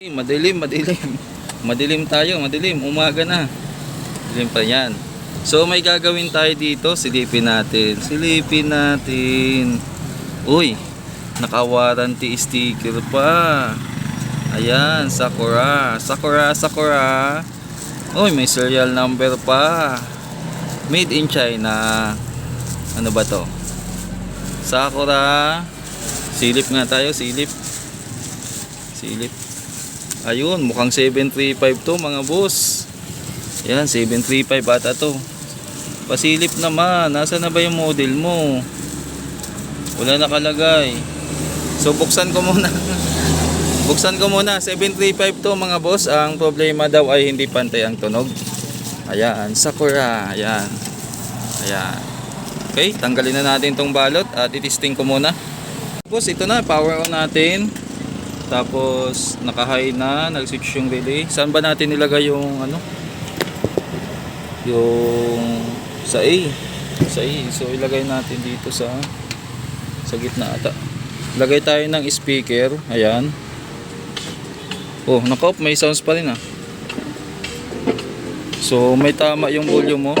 Madilim, madilim. Madilim tayo, madilim. Umaga na. Madilim pa yan. So may gagawin tayo dito. Silipin natin. Silipin natin. Uy, naka-warranty sticker pa. Ayan, Sakura. Sakura, Sakura. Uy, may serial number pa. Made in China. Ano ba to? Sakura. Silip nga tayo, silip. Silip. Ayun, mukhang 735 to mga boss. Yan, 735 ata to. Pasilip naman. Nasa na ba yung model mo? Wala nakalagay. So, buksan ko muna. buksan ko muna. 735 to mga boss. Ang problema daw ay hindi pantay ang tunog. Ayan, Sakura. Ayan. Ayan. Okay, tanggalin na natin tong balot at itisting ko muna. Boss, ito na. Power on natin. Tapos naka-high na, nag-switch yung relay. Saan ba natin nilagay yung ano? Yung sa A. Sa A. So ilagay natin dito sa sa gitna ata. Lagay tayo ng speaker. Ayan. Oh, naka-off. May sounds pa rin ah. So may tama yung volume mo.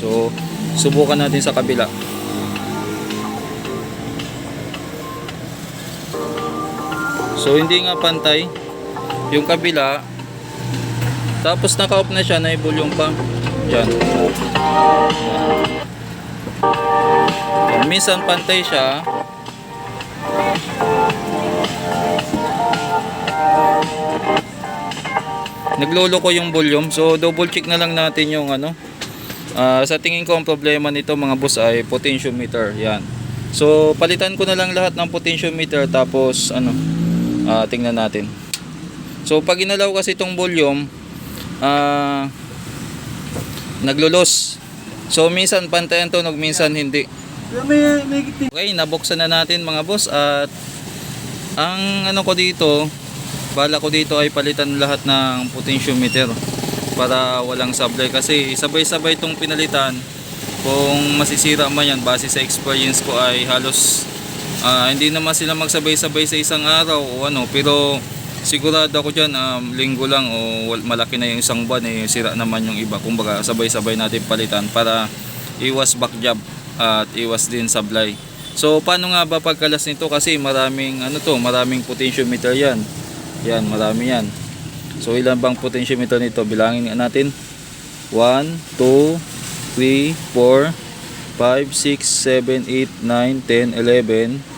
So subukan natin sa kabila. So hindi nga pantay yung kabila. Tapos naka-off na siya, na-volume pa. Yan. Minsan pantay siya. Naglolo ko yung volume. So double check na lang natin yung ano. Ah, sa tingin ko ang problema nito mga boss ay potentiometer. Yan. So palitan ko na lang lahat ng potentiometer tapos ano Ah, tingnan natin. So pag inalaw kasi itong volume, ah naglulos. So minsan pantay ang tunog, minsan hindi. Okay, nabuksan na natin mga boss at ang ano ko dito, bala ko dito ay palitan lahat ng potentiometer para walang sablay kasi sabay-sabay itong pinalitan kung masisira man yan base sa experience ko ay halos Ah, hindi naman sila magsabay-sabay sa isang araw o ano, pero sigurado ako diyan um, linggo lang o malaki na yung isang buwan eh sira naman yung iba. Kumbaga sabay-sabay natin palitan para iwas back job at iwas din sablay. So paano nga ba pagkalas nito kasi maraming ano to, maraming potentiometer yan. Yan, marami yan. So ilan bang potentiometer nito? Bilangin natin. 1 2 3 4 5, 6, 7, 8, 9, 10, 11,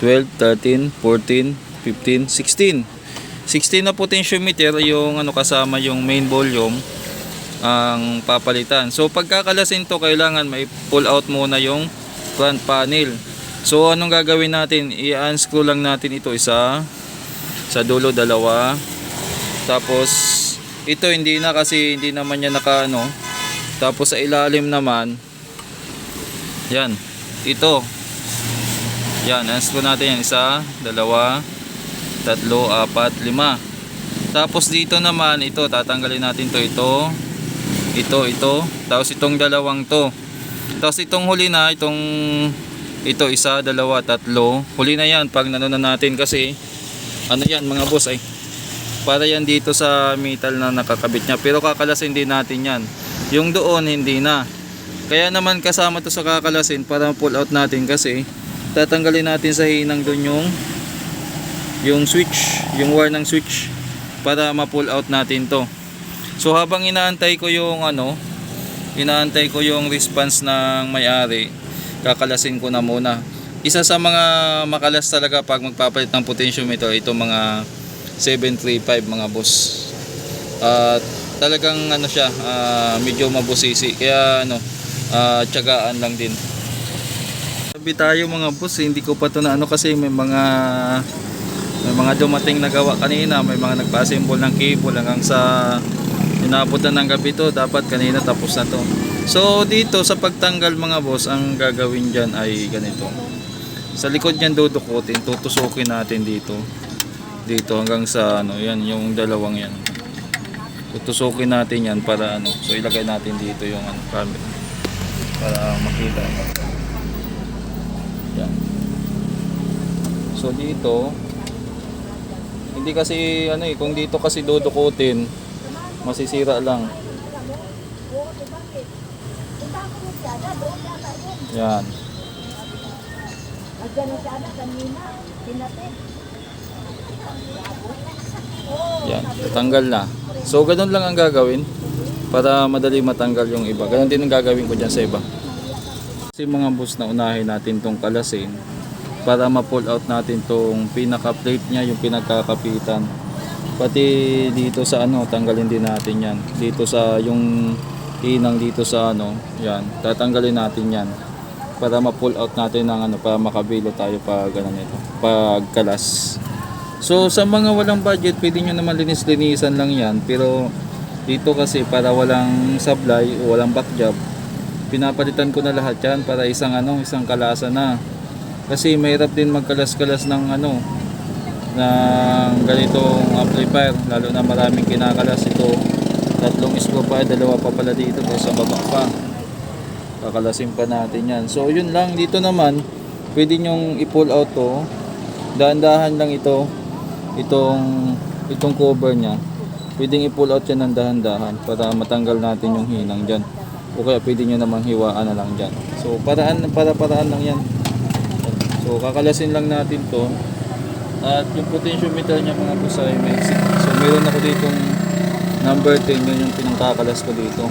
12, 13, 14, 15, 16. 16 na potentiometer yung ano kasama yung main volume ang papalitan. So pagkakalasin to kailangan may pull out muna yung front panel. So anong gagawin natin? I-unscrew lang natin ito isa sa dulo dalawa. Tapos ito hindi na kasi hindi naman niya naka ano. Tapos sa ilalim naman yan. Ito. Yan. Unscrew natin yan. Isa, dalawa, tatlo, apat, lima. Tapos dito naman, ito. Tatanggalin natin to Ito. Ito, ito. Tapos itong dalawang to. Tapos itong huli na, itong ito, isa, dalawa, tatlo. Huli na yan pag nano na natin kasi ano yan mga boss ay para yan dito sa metal na nakakabit niya. Pero kakalasin din natin yan. Yung doon, hindi na. Kaya naman kasama to sa kakalasin para pull out natin kasi tatanggalin natin sa hinang doon yung yung switch, yung wire ng switch para ma-pull out natin to. So habang inaantay ko yung ano, inaantay ko yung response ng may-ari, kakalasin ko na muna. Isa sa mga makalas talaga pag magpapalit ng potentiometer ito mga 735 mga boss. At talagang ano siya, ah, medyo mabusisi. Kaya ano, ah, tiyagaan lang din. Sabi tayo mga boss, hindi ko pa to na ano kasi may mga may mga dumating na gawa kanina, may mga nagpa-assemble ng cable hanggang sa inabot na ng gabi to, dapat kanina tapos na to. So dito sa pagtanggal mga boss, ang gagawin dyan ay ganito. Sa likod niyan dudukutin, tutusukin natin dito. Dito hanggang sa ano, yan yung dalawang yan. Tutusukin natin yan para ano, so ilagay natin dito yung ano, para makita. So dito, hindi kasi ano eh, kung dito kasi dudukutin, masisira lang. Yan. Yan, tatanggal na. So, ganun lang ang gagawin para madali matanggal yung iba. Ganun din ang gagawin ko dyan sa iba. Kasi mga boss na unahin natin tong kalasin para ma-pull out natin tong pinaka-plate niya, yung pinagkakapitan. Pati dito sa ano, tanggalin din natin yan. Dito sa yung hinang dito sa ano, yan, tatanggalin natin yan para ma-pull out natin ng ano, para makabilo tayo pag ano nito, pag kalas. So sa mga walang budget, pwede nyo naman linis-linisan lang yan. Pero dito kasi para walang sablay o walang back job, pinapalitan ko na lahat yan para isang ano, isang kalasa na. Kasi mahirap din magkalas-kalas ng ano, ng ganitong amplifier, lalo na maraming kinakalas ito. Tatlong screw pa, dalawa pa pala dito, sa baba pa. Kakalasin pa natin yan. So yun lang, dito naman, pwede nyong i-pull out to. Dahan-dahan lang ito itong itong cover niya pwedeng i-pull out yan ng dahan-dahan para matanggal natin yung hinang dyan o kaya pwede nyo namang hiwaan na lang dyan so paraan para paraan lang yan so kakalasin lang natin to at yung potentiometer niya mga boss ay may exit so meron ako ditong number 10 yun yung pinangkakalas ko dito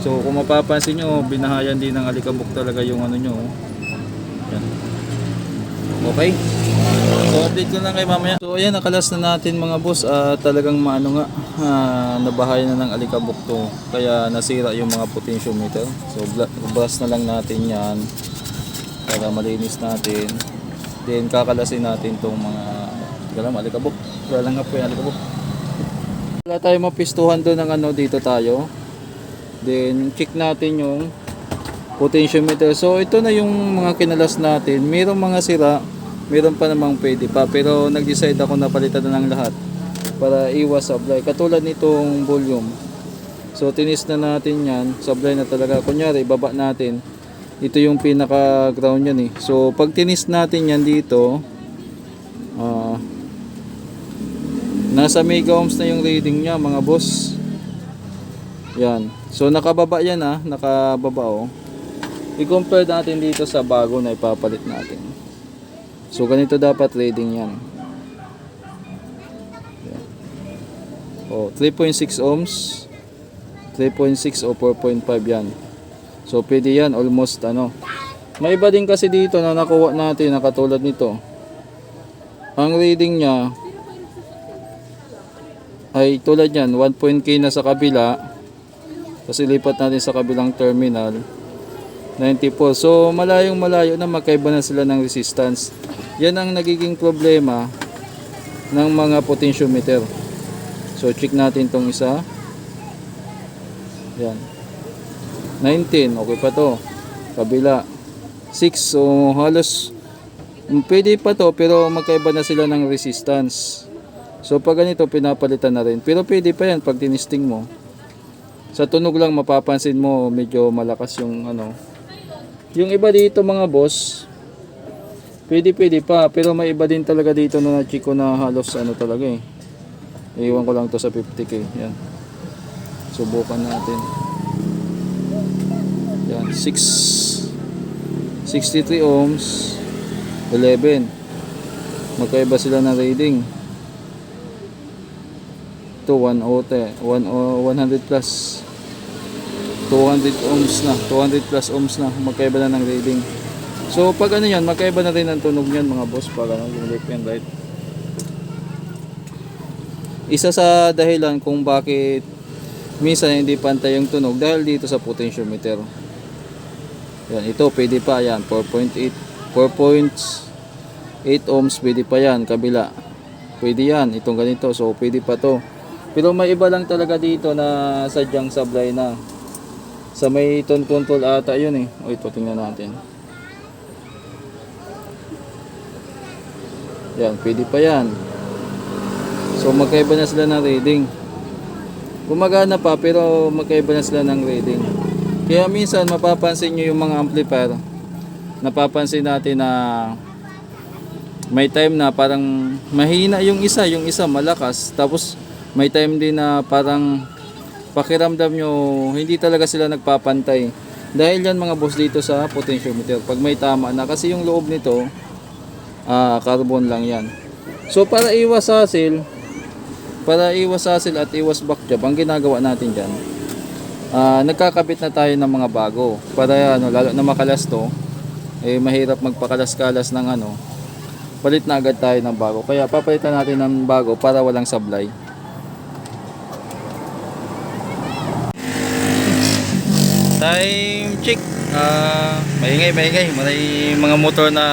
so kung mapapansin nyo binahayan din ng alikabok talaga yung ano nyo yan okay So update ko lang kay mamaya. So ayan nakalas na natin mga boss. Ah, talagang maano nga ah, nabahayan na ng alikabok to. Kaya nasira yung mga potentiometer. So bla- brush na lang natin yan para malinis natin. Then kakalasin natin tong mga Teka lang, alikabok. Wala lang nga po yung alikabok. Wala tayo mapistuhan doon ng ano dito tayo. Then check natin yung potentiometer. So ito na yung mga kinalas natin. Mayroong mga sira meron pa namang pwede pa pero nag-decide ako na palitan na ng lahat para iwas sablay katulad nitong volume so tinis na natin yan sablay na talaga kunyari baba natin ito yung pinaka ground yan eh. So pag tinis natin yan dito ah nasa mega ohms na yung reading niya mga boss. Yan. So nakababa yan ah. Nakababa oh. I-compare natin dito sa bago na ipapalit natin. So ganito dapat reading yan. Yan. O 3.6 ohms, 3.6 o 4.5 yan. So pwede yan almost ano. May iba din kasi dito na nakuha natin na katulad nito. Ang reading niya ay tulad yan 1.k na sa kabila. Kasi lipat natin sa kabilang terminal. 94. So malayong malayo na magkaiba na sila ng resistance. Yan ang nagiging problema ng mga potentiometer. So check natin tong isa. Yan. 19, okay pa to. Kabila. 6, so halos mm, pwede pa to pero magkaiba na sila ng resistance. So pag ganito pinapalitan na rin. Pero pwede pa yan pag tinisting mo. Sa tunog lang mapapansin mo medyo malakas yung ano. Yung iba dito mga boss, Pwede pwede pa, pero may iba din talaga dito na chiko na halos ano talaga eh. Iwan ko lang to sa 50k. Yan. Subukan natin. Yan, 6 63 ohms 11 magkaiba sila ng reading. Ito 100 100 plus. 200 ohms na 200 plus ohms na. Magkaiba na ng reading. So pag ano yan, magkaiba na rin ang tunog niyan mga boss pag ano, yung left and right. Isa sa dahilan kung bakit minsan hindi pantay yung tunog dahil dito sa potentiometer. Yan, ito pwede pa yan, 4.8 4.8 ohms pwede pa yan, kabila. Pwede yan, itong ganito, so pwede pa to. Pero may iba lang talaga dito na sadyang sablay na. Sa may tone control ata yun eh. O ito, tingnan natin. Yan, pwede pa yan. So magkaiba na sila ng reading. Gumagana pa pero magkaiba na sila ng reading. Kaya minsan mapapansin nyo yung mga amplifier. Napapansin natin na may time na parang mahina yung isa, yung isa malakas. Tapos may time din na parang pakiramdam nyo hindi talaga sila nagpapantay. Dahil yan mga boss dito sa potentiometer. Pag may tama na kasi yung loob nito ah carbon lang yan. So para iwas hassle, para iwas hassle at iwas backjab, ang ginagawa natin dyan, ah nagkakabit na tayo ng mga bago. Para ano, lalo na makalas to, eh mahirap magpakalas-kalas ng ano, palit na agad tayo ng bago. Kaya papalitan natin ng bago para walang sablay. Time check. Ah, maingay, maingay. May mga motor na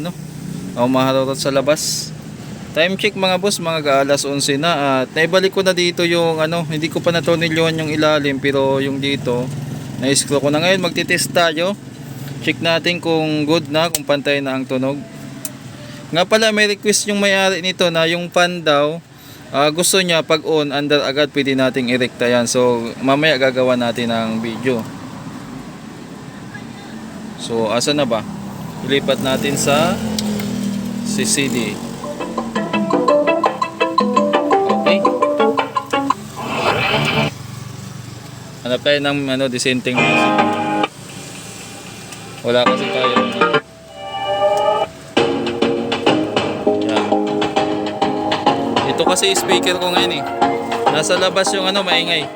ano, umaharot sa labas. Time check mga boss, mga alas 11 na at naibalik ko na dito yung ano, hindi ko pa natornilyohan yung ilalim pero yung dito na-screw ko na ngayon magtitest tayo. Check natin kung good na, kung pantay na ang tunog. Nga pala may request yung may-ari nito na yung fan daw ah, gusto niya pag on under agad pwede nating erekta yan. So mamaya gagawa natin ng video. So asa na ba? Ilipat natin sa CCD. Hanap tayo ng ano, dissenting music. Wala kasi tayo. Yan. Ito kasi speaker ko ngayon eh. Nasa labas yung ano, maingay.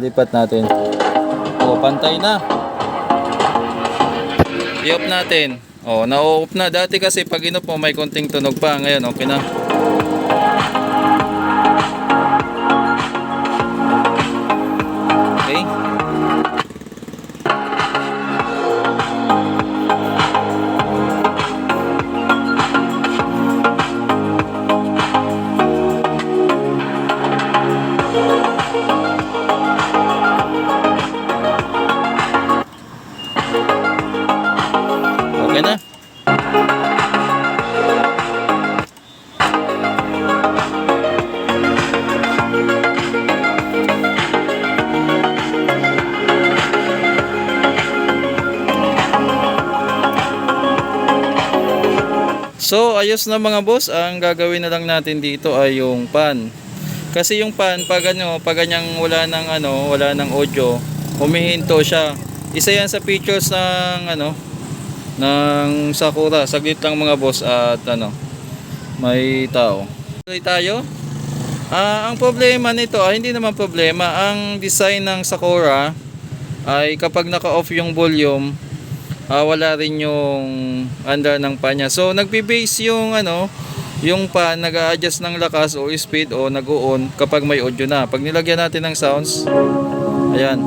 Lipat natin. O, pantay na. I-off natin. O, na-off na. Dati kasi pag ino po may konting tunog pa. Ngayon, okay na. So, ayos na mga boss. Ang gagawin na lang natin dito ay yung pan. Kasi yung pan, pag ano, pag ganyang wala ng ano, wala ng audio, humihinto siya. Isa yan sa features ng ano, ng Sakura. Saglit lang mga boss at ano, may tao. Tuloy tayo. Ah, ang problema nito, ah, hindi naman problema. Ang design ng Sakura ay kapag naka-off yung volume, ah, wala rin yung under ng pan niya. So, nagbe-base yung ano, yung pan nag-a-adjust ng lakas o speed o nag-on kapag may audio na. Pag nilagyan natin ng sounds, ayan.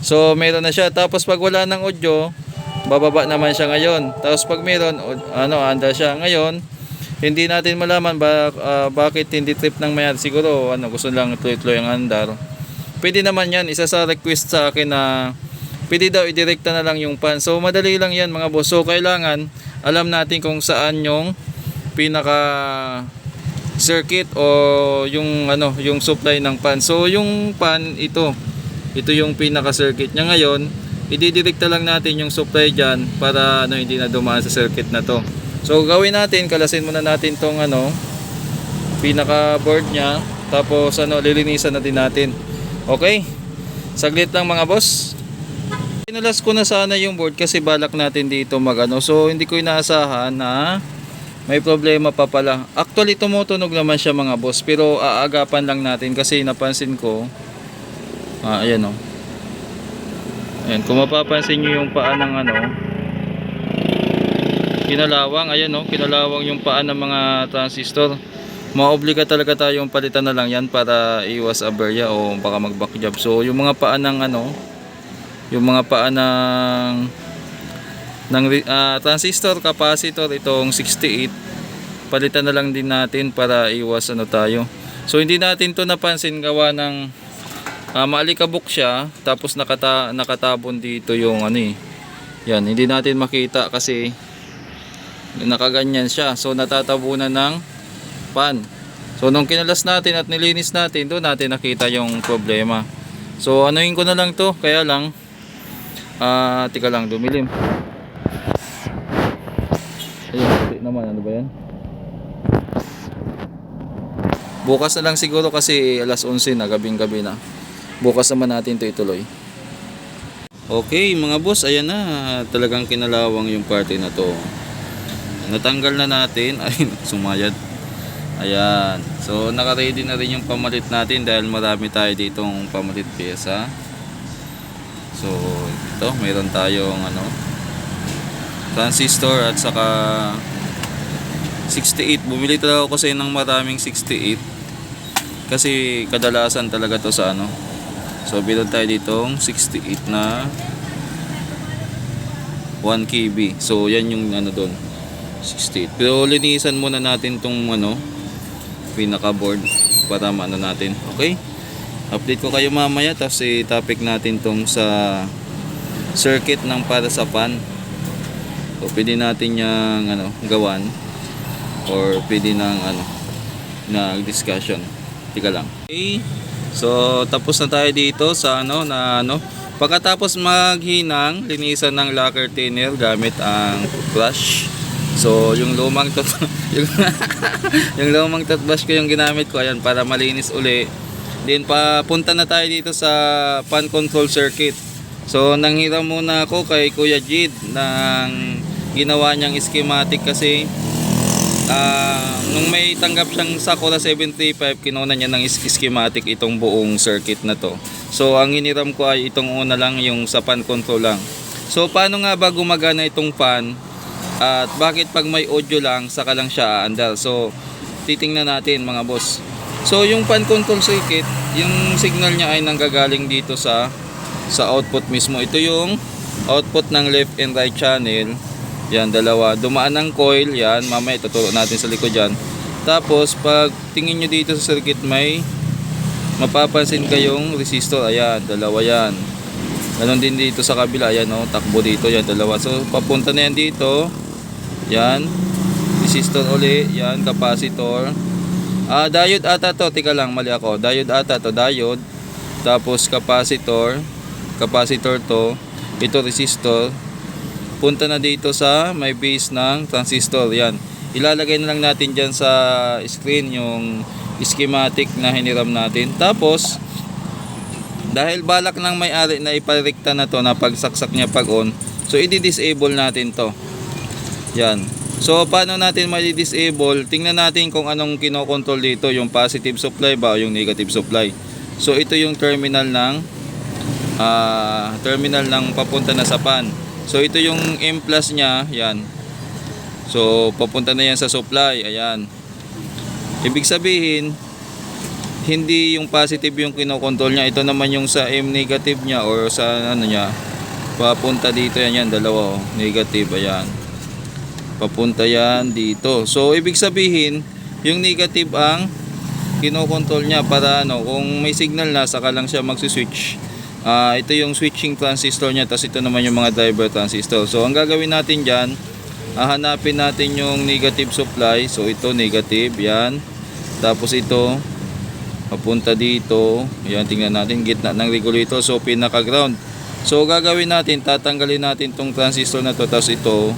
So, meron na siya. Tapos pag wala ng audio, bababa naman siya ngayon. Tapos pag meron, ano, anda siya ngayon. Hindi natin malaman ba, ah, bakit hindi trip ng mayat. Siguro, ano, gusto lang tuloy-tuloy ang andar. Pwede naman yan. Isa sa request sa akin na pwede daw idirekta na lang yung pan. So, madali lang yan mga boss. So, kailangan alam natin kung saan yung pinaka circuit o yung ano yung supply ng pan. So yung pan ito. Ito yung pinaka circuit niya ngayon. Ididirekta lang natin yung supply diyan para ano hindi na dumaan sa circuit na to. So gawin natin, kalasin muna natin tong ano pinaka board niya tapos ano lilinisan na din natin. Okay? Saglit lang mga boss. Pinalas ko na sana yung board kasi balak natin dito magano. So hindi ko inaasahan na may problema pa pala. Actually tumutunog naman siya mga boss pero aagapan lang natin kasi napansin ko ah ayan oh. Ayan, kung mapapansin niyo yung paa ng ano kinalawang, ayan oh, kinalawang yung paa ng mga transistor. Maobliga talaga tayong palitan na lang yan para iwas aberya o baka mag-back job. So yung mga paa ng ano, yung mga paa ng ng ah, transistor capacitor itong 68 palitan na lang din natin para iwas ano tayo. So hindi natin to napansin gawa ng ah, maalikabok siya tapos nakata, nakatabon dito yung ano eh. Yan hindi natin makita kasi nakaganyan siya. So natatabunan ng pan. So nung kinalas natin at nilinis natin doon natin nakita yung problema. So anuin ko na lang to kaya lang ah tika lang dumilim naman, ano ba yan? Bukas na lang siguro kasi alas 11 na, gabing gabi na. Bukas naman natin to ituloy. Okay mga boss, ayan na. Talagang kinalawang yung party na to. Natanggal na natin. Ay, sumayad. Ayan. So, naka-ready na rin yung pamalit natin dahil marami tayo ditong pamalit pyesa. So, ito, mayroon tayong ano, transistor at saka 68. Bumili talaga ako kasi ng maraming 68. Kasi kadalasan talaga to sa ano. So, bilon tayo ditong 68 na 1 KB. So, yan yung ano doon. 68. Pero linisan muna natin tong ano, pinaka board para maano natin. Okay? Update ko kayo mamaya tapos i-topic natin tong sa circuit ng para sa pan. So, pwede natin yung ano, gawan or pwede ng ano, na discussion. Tika lang. Okay. So, tapos na tayo dito sa ano na ano. Pagkatapos maghinang, linisan ng lacquer thinner gamit ang brush. So, yung lumang tot yung, yung lumang toothbrush ko yung ginamit ko ayan para malinis uli. Then papunta na tayo dito sa pan control circuit. So, nanghiram muna ako kay Kuya Jid ng ginawa niyang schematic kasi Ah, nung may tanggap siyang Sakura 735, kinuna niya ng schematic itong buong circuit na to. So, ang hiniram ko ay itong una lang, yung sa pan control lang. So, paano nga ba gumagana itong pan? At bakit pag may audio lang, saka lang siya aandar? So, titingnan natin mga boss. So, yung pan control circuit, yung signal niya ay nanggagaling dito sa sa output mismo. Ito yung output ng left and right channel. Yan, dalawa. Dumaan ng coil, yan. Mamaya ituturo natin sa likod yan. Tapos, pag tingin nyo dito sa circuit, may mapapansin kayong resistor. Ayan, dalawa yan. Ganon din dito sa kabila. Ayan, oh, takbo dito. Yan, dalawa. So, papunta na yan dito. Yan. Resistor uli. Yan, capacitor. Ah, diode ata to. Tika lang, mali ako. Diode ata to. Diode. Tapos, capacitor. Capacitor to. Ito, resistor punta na dito sa may base ng transistor. Yan. Ilalagay na lang natin dyan sa screen yung schematic na hiniram natin. Tapos, dahil balak ng may-ari na iparekta na to na pagsaksak niya pag on, so i-disable natin to. Yan. So, paano natin ma-disable? Tingnan natin kung anong kinokontrol dito, yung positive supply ba o yung negative supply. So, ito yung terminal ng ah, terminal ng papunta na sa pan. So ito yung M plus niya, yan. So papunta na yan sa supply, ayan. Ibig sabihin, hindi yung positive yung kinokontrol niya. Ito naman yung sa M negative niya or sa ano niya. Papunta dito yan, yan dalawa, oh. negative, ayan. Papunta yan dito. So ibig sabihin, yung negative ang kinokontrol niya para ano, kung may signal na, saka lang siya magsiswitch. Ah, ito yung switching transistor niya tapos ito naman yung mga driver transistor. So ang gagawin natin diyan, hahanapin natin yung negative supply. So ito negative, yan. Tapos ito papunta dito. Yan tingnan natin gitna ng regulator. So pinaka ground. So gagawin natin, tatanggalin natin tong transistor na to tapos ito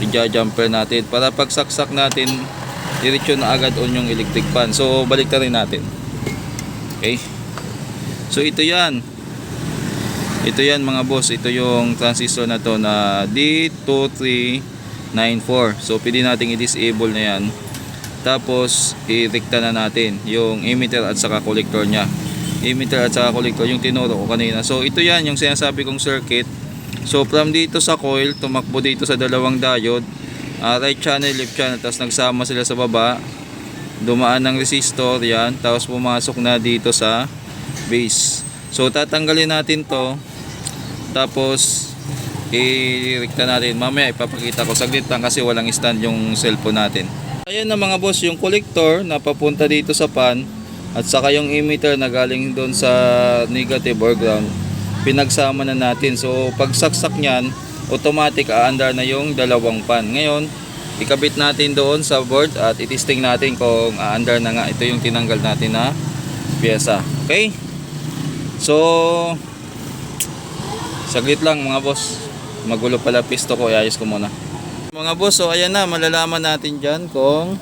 i-jumper natin para pagsaksak natin diretso na agad on yung electric fan. So balik natin. Okay? So ito 'yan. Ito yan mga boss, ito yung transistor na to na D2394. So pwede nating i-disable na yan. Tapos i-rekta na natin yung emitter at saka collector niya. Emitter at saka collector yung tinuro ko kanina. So ito yan yung sinasabi kong circuit. So from dito sa coil, tumakbo dito sa dalawang diode. Ah, right channel, left channel, tapos nagsama sila sa baba. Dumaan ng resistor, yan. Tapos pumasok na dito sa base. So tatanggalin natin to tapos i-rekta natin. Mamaya ipapakita ko. Saglit lang kasi walang stand yung cellphone natin. Ayan na mga boss yung collector na papunta dito sa pan at saka yung emitter na galing doon sa negative or ground pinagsama na natin. So pag saksak nyan automatic aandar na yung dalawang pan. Ngayon ikabit natin doon sa board at itisting natin kung aandar na nga. Ito yung tinanggal natin na pyesa okay? So saglit lang mga boss magulo pala pisto ko iayos ko muna mga boss, so ayan na, malalaman natin dyan kung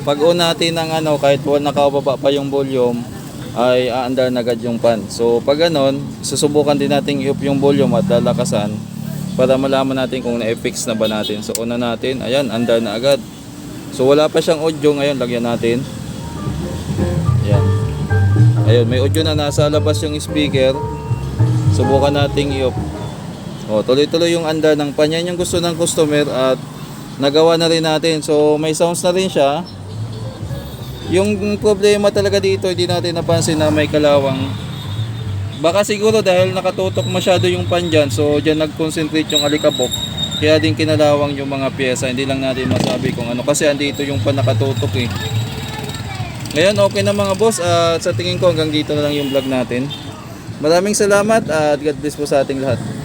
pag-on natin ng ano, kahit wala nakababa pa yung volume, ay aandar na agad yung pan. So pag ganon, susubukan din natin i-off yung volume at lalakasan para malaman natin kung na-fix na ba natin. So una natin, ayan, andar na agad. So wala pa siyang audio ngayon, lagyan natin. Ayan. Ayun, may audio na nasa labas yung speaker. Subukan nating i-off. O, tuloy-tuloy yung andar ng pan. Yan yung gusto ng customer at nagawa na rin natin. So, may sounds na rin siya. Yung problema talaga dito, hindi natin napansin na may kalawang. Baka siguro dahil nakatutok masyado yung pan dyan, so dyan nag-concentrate yung alikabok. Kaya din kinalawang yung mga pyesa. Hindi lang natin masabi kung ano. Kasi andito yung pan nakatutok eh. Ngayon, okay na mga boss. At sa tingin ko hanggang dito na lang yung vlog natin. Maraming salamat at God bless po sa ating lahat.